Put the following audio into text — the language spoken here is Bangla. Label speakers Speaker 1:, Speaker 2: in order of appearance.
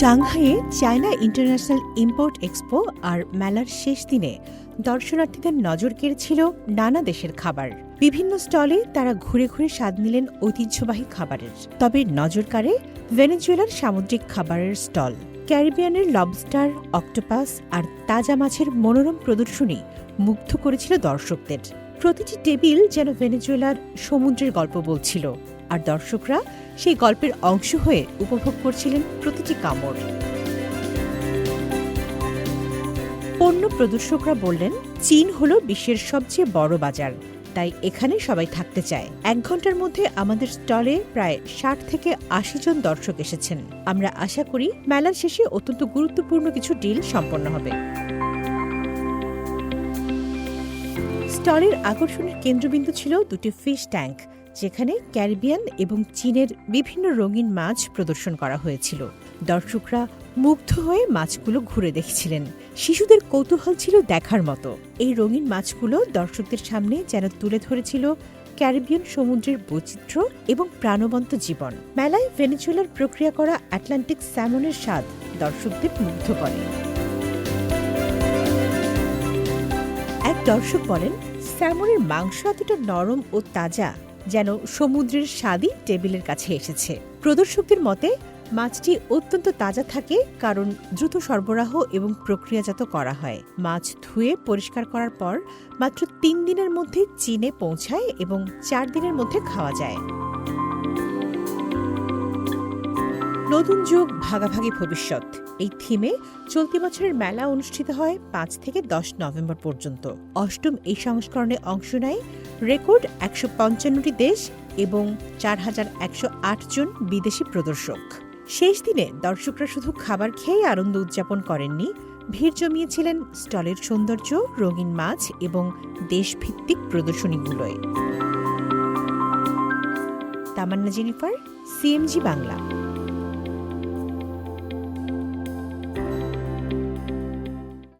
Speaker 1: সাংহাইয়ে চায়না ইন্টারন্যাশনাল ইম্পোর্ট এক্সপো আর মেলার শেষ দিনে দর্শনার্থীদের নজর কেড়েছিল নানা দেশের খাবার। বিভিন্ন স্টলে তারা ঘুরে ঘুরে স্বাদ নিলেন ঐতিহ্যবাহী খাবারের। তবে নজর কাড়ে ভেনেজুয়েলার সামুদ্রিক খাবারের স্টল। ক্যারিবিয়ানের লবস্টার, অক্টোপাস আর তাজা মাছের মনোরম প্রদর্শনী মুগ্ধ করেছিল দর্শকদের। প্রতিটি টেবিল যেন ভেনেজুয়েলার সমুদ্রের গল্প বলছিল। আর দর্শকরা সেই গল্পের অংশ হয়ে উপভোগ করছিলেন প্রতিটি কামড়। পণ্য প্রদর্শকরা বললেন, চীন হল বিশ্বের সবচেয়ে বড় বাজার, তাই এখানে সবাই থাকতে চায়। এক ঘণ্টার মধ্যে আমাদের স্টলে প্রায় ষাট থেকে আশি জন দর্শক এসেছেন। আমরা আশা করি মেলার শেষে অত্যন্ত গুরুত্বপূর্ণ কিছু ডিল সম্পন্ন হবে। স্টলের আকর্ষণের কেন্দ্রবিন্দু ছিল দুটি ফিশ ট্যাঙ্ক। যেখানে ক্যারিবিয়ান এবং চীনের বিভিন্ন রঙিন মাছ প্রদর্শন করা হয়েছিল। দর্শকরা মুগ্ধ হয়ে মাছগুলো ঘুরে দেখছিলেন। শিশুদের কৌতূহল ছিল দেখার মতো। এই রঙিন মাছগুলো দর্শকদের সামনে যেন তুলে ধরেছিল ক্যারিবিয়ান সমুদ্রের বৈচিত্র্য এবং প্রাণবন্ত জীবন। মেলায় ভেনেজুয়েলার প্রক্রিয়া করা আটলান্টিক স্যামনের স্বাদ দর্শকদের মুগ্ধ করে। এক দর্শক বলেন, স্যামনের মাংস এতটা নরম ও তাজা যেন সমুদ্রের স্বাদই টেবিলের কাছে এসেছে। প্রদর্শকদের মতে, মাছটি অত্যন্ত তাজা থাকে কারণ দ্রুত সরবরাহ এবং প্রক্রিয়াজাত করা হয়। মাছ ধুয়ে পরিষ্কার করার পর মাত্র তিন দিনের মধ্যে চীনে পৌঁছায় এবং চার দিনের মধ্যে খাওয়া যায়। নতুন যুগ, ভাগাভাগি ভবিষ্যৎ। এই থিমে চলতি বছরের মেলা অনুষ্ঠিত হয় পাঁচ থেকে দশ নভেম্বর পর্যন্ত। অষ্টম এই সংস্করণে অংশ নেয় রেকর্ড একশো পঞ্চান্নটি দেশ এবং চার হাজার একশো আট জন বিদেশি প্রদর্শক। শেষ দিনে দর্শকরা শুধু খাবার খেয়ে আনন্দ উদযাপন করেননি, ভিড় জমিয়েছিলেন স্টলের সৌন্দর্য, রঙিন মাছ এবং দেশভিত্তিক প্রদর্শনীগুলোয়। Tamanna Jennifer, CMG Bangla.